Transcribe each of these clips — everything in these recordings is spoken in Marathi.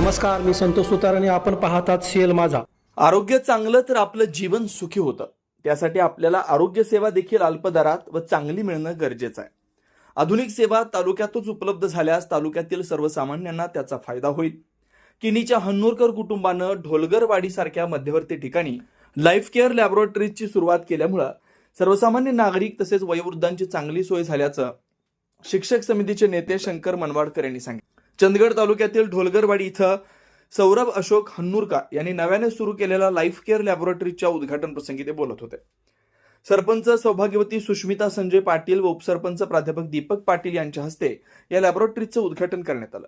नमस्कार मी संतोष सुतार आणि आपण पाहतात शेल माझा. आरोग्य चांगलं तर आपलं जीवन सुखी होतं. त्यासाठी आपल्याला आरोग्य सेवा देखील अल्पदरात व चांगली मिळणं गरजेचं आहे. आधुनिक सेवा तालुक्यातच उपलब्ध झाल्यास तालुक्यातील सर्वसामान्यांना त्याचा फायदा होईल. किनीच्या हन्नूरकर कुटुंबानं ढोलगरवाडीसारख्या मध्यवर्ती ठिकाणी लाईफ केअर लॅबोरेटरीजची सुरुवात केल्यामुळं सर्वसामान्य नागरिक तसेच वयोवृद्धांची चांगली सोय झाल्याचं शिक्षक समितीचे नेते शंकर मनवाडकर यांनी सांगितलं. चंदगड तालुक्यातील ढोलगरवाडी इथं सौरभ अशोक हन्नूरकर यांनी नव्याने सुरू केलेल्या लाईफ केअर लॅबोरेटरीच्या उद्घाटन प्रसंगी ते बोलत होते. सरपंच सौभाग्यवती सुष्मिता संजय पाटील व उपसरपंच प्राध्यापक दीपक पाटील यांच्या हस्ते या लॅबोरेटरीचं उद्घाटन करण्यात आलं.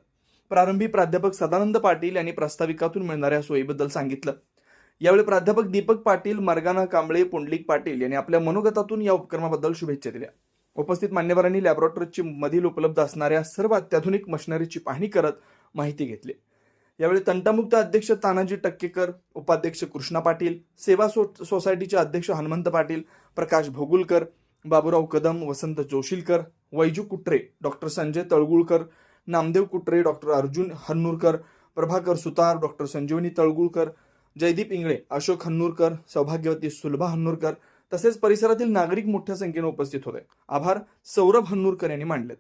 प्रारंभी प्राध्यापक सदानंद पाटील यांनी प्रास्ताविकातून मिळणाऱ्या सोयीबद्दल सांगितलं. यावेळी प्राध्यापक दीपक पाटील मर्गाना कांबळे पुंडलिक पाटील यांनी आपल्या मनोगतातून या उपक्रमाबद्दल शुभेच्छा दिल्या. उपस्थित मान्यवरांनी लॅबोरेटरीची मधील उपलब्ध असणाऱ्या सर्व अत्याधुनिक मशिनरीची पाहणी करत माहिती घेतली. यावेळी तंटामुक्त अध्यक्ष तानाजी टक्केकर उपाध्यक्ष कृष्णा पाटील सेवा सो सोसायटीचे अध्यक्ष Hanumant Patil Prakash Bhogulkar Baburao Kadam Vasant Joshilkar Vaiju Kutre doctor Sanjay Talgulkar Namdev Kutre doctor Arjun Hannurkar Prabhakar Sutar doctor Sanjeevani Talgulkar Jaydeep Ingale Ashok Hannurkar सौभाग्यवती सुलभा हन्नूरकर तसेच परिसरातील नागरिक मोठ्या संख्येने उपस्थित होते. आभार सौरभ हन्नूरकर यांनी मांडलेत.